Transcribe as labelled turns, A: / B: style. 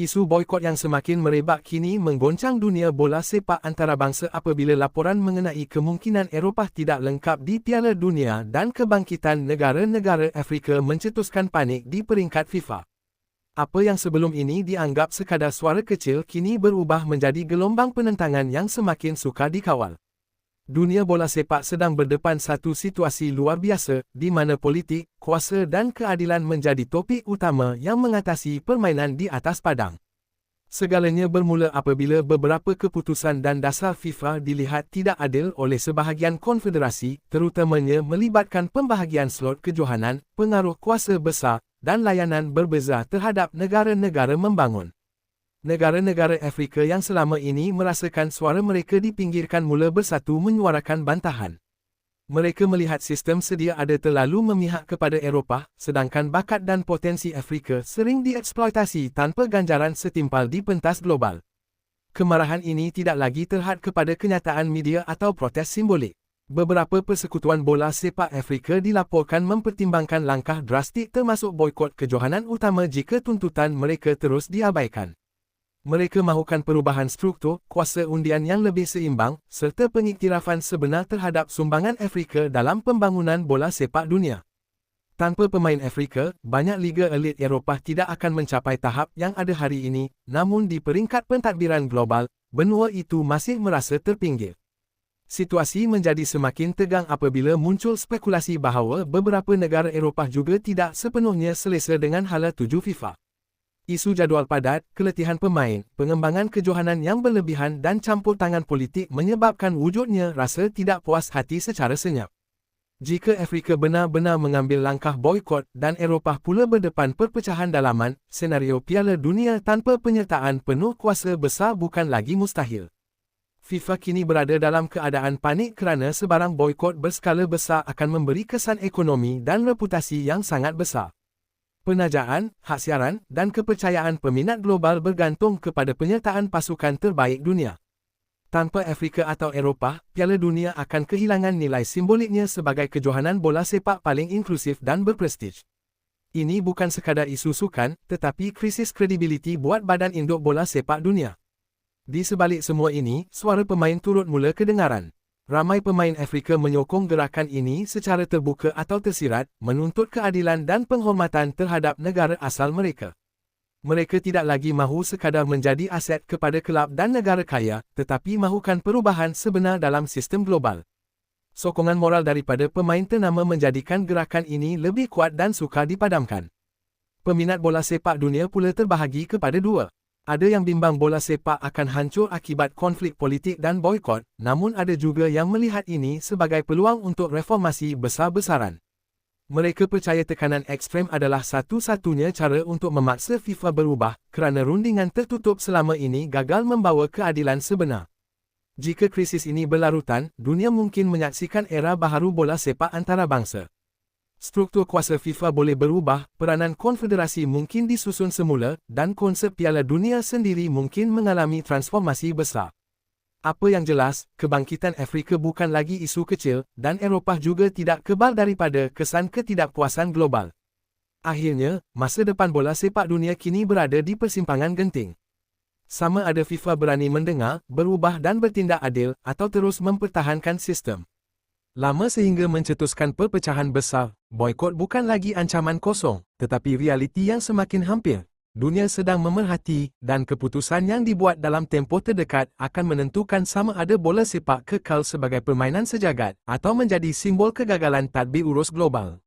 A: Isu boikot yang semakin merebak kini menggoncang dunia bola sepak antarabangsa apabila laporan mengenai kemungkinan Eropah tidak lengkap di Piala Dunia dan kebangkitan negara-negara Afrika mencetuskan panik di peringkat FIFA. Apa yang sebelum ini dianggap sekadar suara kecil kini berubah menjadi gelombang penentangan yang semakin sukar dikawal. Dunia bola sepak sedang berdepan satu situasi luar biasa di mana politik, kuasa dan keadilan menjadi topik utama yang mengatasi permainan di atas padang. Segalanya bermula apabila beberapa keputusan dan dasar FIFA dilihat tidak adil oleh sebahagian konfederasi, terutamanya melibatkan pembahagian slot kejohanan, pengaruh kuasa besar dan layanan berbeza terhadap negara-negara membangun. Negara-negara Afrika yang selama ini merasakan suara mereka dipinggirkan mula bersatu menyuarakan bantahan. Mereka melihat sistem sedia ada terlalu memihak kepada Eropah, sedangkan bakat dan potensi Afrika sering dieksploitasi tanpa ganjaran setimpal di pentas global. Kemarahan ini tidak lagi terhad kepada kenyataan media atau protes simbolik. Beberapa persekutuan bola sepak Afrika dilaporkan mempertimbangkan langkah drastik termasuk boikot kejohanan utama jika tuntutan mereka terus diabaikan. Mereka mahukan perubahan struktur, kuasa undian yang lebih seimbang, serta pengiktirafan sebenar terhadap sumbangan Afrika dalam pembangunan bola sepak dunia. Tanpa pemain Afrika, banyak liga elit Eropah tidak akan mencapai tahap yang ada hari ini, namun di peringkat pentadbiran global, benua itu masih merasa terpinggir. Situasi menjadi semakin tegang apabila muncul spekulasi bahawa beberapa negara Eropah juga tidak sepenuhnya selesa dengan hala tuju FIFA. Isu jadual padat, keletihan pemain, pengembangan kejohanan yang berlebihan dan campur tangan politik menyebabkan wujudnya rasa tidak puas hati secara senyap. Jika Afrika benar-benar mengambil langkah boikot dan Eropah pula berdepan perpecahan dalaman, senario Piala Dunia tanpa penyertaan penuh kuasa besar bukan lagi mustahil. FIFA kini berada dalam keadaan panik kerana sebarang boikot berskala besar akan memberi kesan ekonomi dan reputasi yang sangat besar. Penajaan, hak siaran dan kepercayaan peminat global bergantung kepada penyertaan pasukan terbaik dunia. Tanpa Afrika atau Eropah, Piala Dunia akan kehilangan nilai simboliknya sebagai kejohanan bola sepak paling inklusif dan berprestij. Ini bukan sekadar isu sukan, tetapi krisis kredibiliti buat badan induk bola sepak dunia. Di sebalik semua ini, suara pemain turut mula kedengaran. Ramai pemain Afrika menyokong gerakan ini secara terbuka atau tersirat, menuntut keadilan dan penghormatan terhadap negara asal mereka. Mereka tidak lagi mahu sekadar menjadi aset kepada kelab dan negara kaya, tetapi mahukan perubahan sebenar dalam sistem global. Sokongan moral daripada pemain ternama menjadikan gerakan ini lebih kuat dan sukar dipadamkan. Peminat bola sepak dunia pula terbahagi kepada dua. Ada yang bimbang bola sepak akan hancur akibat konflik politik dan boikot, namun ada juga yang melihat ini sebagai peluang untuk reformasi besar-besaran. Mereka percaya tekanan ekstrem adalah satu-satunya cara untuk memaksa FIFA berubah kerana rundingan tertutup selama ini gagal membawa keadilan sebenar. Jika krisis ini berlarutan, dunia mungkin menyaksikan era baharu bola sepak antarabangsa. Struktur kuasa FIFA boleh berubah, peranan konfederasi mungkin disusun semula, dan konsep Piala Dunia sendiri mungkin mengalami transformasi besar. Apa yang jelas, kebangkitan Afrika bukan lagi isu kecil, dan Eropah juga tidak kebal daripada kesan ketidakpuasan global. Akhirnya, masa depan bola sepak dunia kini berada di persimpangan genting. Sama ada FIFA berani mendengar, berubah dan bertindak adil, atau terus mempertahankan sistem. Lama sehingga mencetuskan perpecahan besar, boikot bukan lagi ancaman kosong, tetapi realiti yang semakin hampir. Dunia sedang memerhati, dan keputusan yang dibuat dalam tempoh terdekat akan menentukan sama ada bola sepak kekal sebagai permainan sejagat atau menjadi simbol kegagalan tadbir urus global.